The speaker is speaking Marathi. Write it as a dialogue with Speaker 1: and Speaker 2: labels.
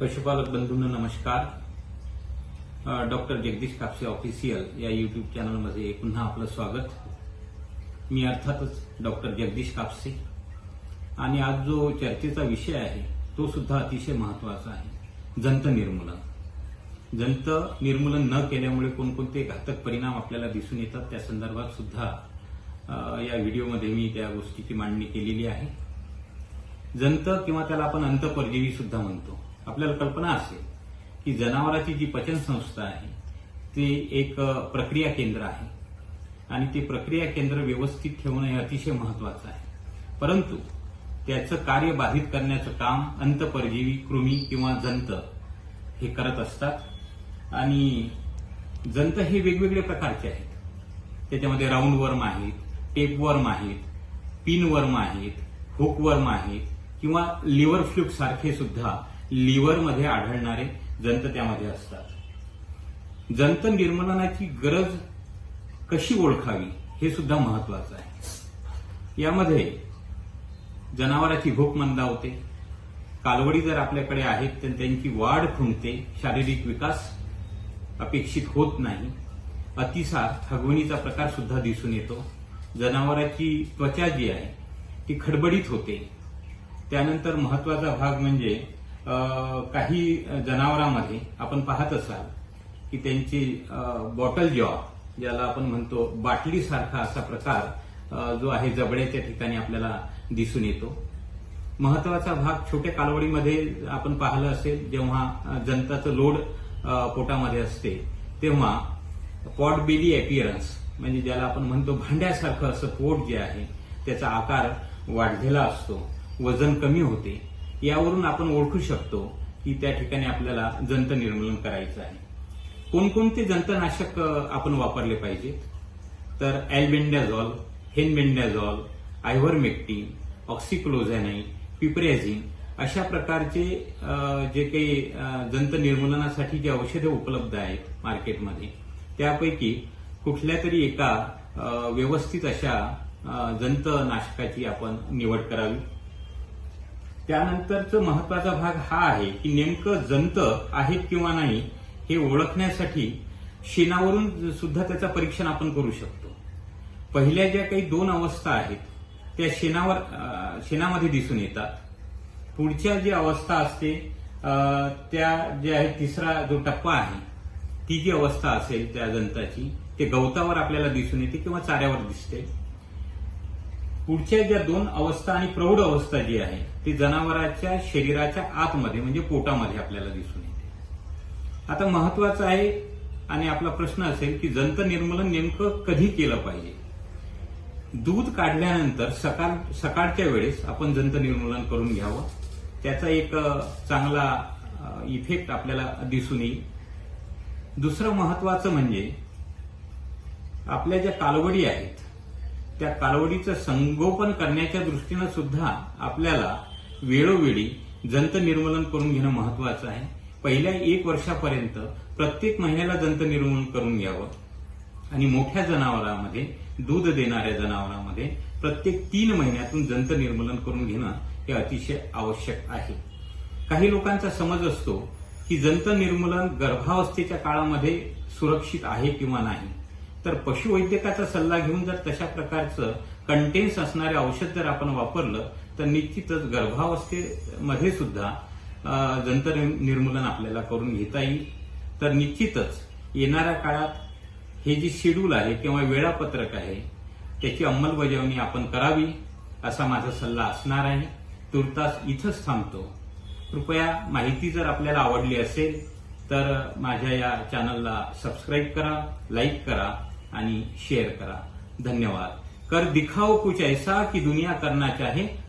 Speaker 1: पशुपालक बंधूंना नमस्कार. डॉक्टर जगदीश कापसे ऑफिशियल या युट्यूब चॅनलमध्ये पुन्हा आपलं स्वागत. मी अर्थातच डॉक्टर जगदीश कापसे. आणि आज जो चर्चेचा विषय आहे तो सुद्धा अतिशय महत्त्वाचा आहे. जंत निर्मूलन. जंत निर्मूलन न केल्यामुळे कोणकोणते घातक परिणाम आपल्याला दिसून येतात त्या संदर्भात सुद्धा या व्हिडिओमध्ये मी त्या गोष्टीची मांडणी केलेली आहे. जंत किंवा त्याला आपण अंतपरजीवी सुद्धा म्हणतो. आपल्याला कल्पना असेल की जनावराची जी पचन संस्था आहे ते एक प्रक्रिया केंद्र आहे. आणि ते प्रक्रिया केंद्र व्यवस्थित ठेवणं हे अतिशय महत्वाचं आहे. परंतु त्याचं कार्य बाधित करण्याचं काम अंतपरजीवी कृमी किंवा जंत हे करत असतात. आणि जंत हे वेगवेगळे प्रकारचे आहेत. त्याच्यामध्ये राऊंड वर्म आहेत टेपवर्म आहेत पिन वर्म आहेत हुक वर्म आहेत किंवा लिव्हर फ्लूक सारखे सुद्धा लिव्हरमध्ये आढळणारे जंत त्यामध्ये असतात. जंत निर्मलनाची गरज कशी ओळखावी हे सुद्धा महत्वाचं आहे. यामध्ये जनावराची भूक मंदावते कालवडी जर आपल्याकडे आहेत तर त्यांची वाढ खुंटते शारीरिक विकास अपेक्षित होत नाही. अतिसार थगवणीचा प्रकार सुद्धा दिसून येतो. जनावराची त्वचा जी आहे ती खडबडीत होते. त्यानंतर महत्त्वाचा भाग म्हणजे काही जनावरांमध्ये आपण पाहत असाल की त्यांची बॉटल जॉ ज्याला आपण म्हणतो बाटलीसारखा असा प्रकार जो आहे जबड्याच्या ठिकाणी आपल्याला दिसून येतो. महत्त्वाचा भाग छोट्या कालवडीमध्ये आपण पाहिलं असेल जेव्हा जनताचं जंताचं लोड पोटामध्ये असते तेव्हा पॉट बेली अपिअरन्स म्हणजे ज्याला आपण म्हणतो भांड्यासारखं असं पोट जे आहे त्याचा आकार वाढलेला असतो वजन कमी होते यावरून आपण ओळखू शकतो की त्या ठिकाणी आपल्याला जंत निर्मूलन करायचं आहे. कोणकोणते जंतनाशक आपण वापरले पाहिजेत तर अल्बेंडाझॉल हेनबेंडाझॉल आयव्हरमेक्टिन ऑक्सिक्लोझॅनाईन पिप्रेझिन अशा प्रकारचे जे काही जंत निर्मूलनासाठी जे औषधे उपलब्ध आहेत मार्केटमध्ये त्यापैकी कुठल्या तरी एका व्यवस्थित अशा जंतनाशकाची आपण निवड करावी. त्यानंतरचं महत्त्वाचा भाग हा आहे की नेमकं जंत आहेत किंवा नाही हे ओळखण्यासाठी शेणावरून सुद्धा त्याचं परीक्षण आपण करू शकतो. पहिल्या ज्या काही दोन अवस्था आहेत त्या शेणावर शेणामध्ये दिसून येतात. पुढच्या जी अवस्था असते त्या जे आहे तिसरा जो टप्पा आहे ती जी अवस्था असेल त्या जंताची ते गवतावर आपल्याला दिसून येते किंवा चाऱ्यावर दिसते. पुढच्या ज्या दोन अवस्था आणि प्रौढ अवस्था जी आहे ती जनावराच्या शरीराच्या आतमध्ये म्हणजे पोटामध्ये आपल्याला दिसून येते. आता महत्वाचं आहे आणि आपला प्रश्न असेल की जंत निर्मूलन नेमकं कधी केलं पाहिजे? दूध काढल्यानंतर सकाळ सकाळच्या वेळेस आपण जंत निर्मूलन करून घ्यावं. त्याचा एक चांगला इफेक्ट आपल्याला दिसून येईल. दुसरं महत्वाचं म्हणजे आपल्या ज्या कालवडी आहेत त्या कालवडीचं संगोपन करण्याच्या दृष्टीनं सुद्धा आपल्याला वेळोवेळी जंत निर्मूलन करून घेणं महत्वाचं आहे. पहिल्या एक वर्षापर्यंत प्रत्येक महिन्याला जंत निर्मूलन करून घ्यावं. आणि मोठ्या जनावरांमध्ये दूध देणाऱ्या जनावरांमध्ये प्रत्येक तीन महिन्यातून जंत निर्मूलन करून घेणं हे अतिशय आवश्यक आहे. काही लोकांचा समज असतो की जंत निर्मूलन गर्भावस्थेच्या काळामध्ये सुरक्षित आहे किंवा नाही. तर पशुवैद्यकाचा सल्ला घेऊन जर तशा प्रकारचं कंटेन्स असणारे औषध जर आपण वापरलं तर निश्चितच गर्भावस्थेमध्ये सुद्धा जंतर निर्मूलन आपल्याला करून घेता येईल. तर निश्चितच येणाऱ्या काळात हे जी शेड्यूल आहे किंवा वेळापत्रक आहे त्याची अंमलबजावणी आपण करावी असा माझा सल्ला असणार आहे. तुर्तास इथंच थांबतो. कृपया माहिती जर आपल्याला आवडली असेल तर माझ्या या चॅनलला सबस्क्राईब करा लाईक करा आणि शेअर करा. धन्यवाद. कर दिखाओ कुछ ऐसा की दुनिया करना चाहे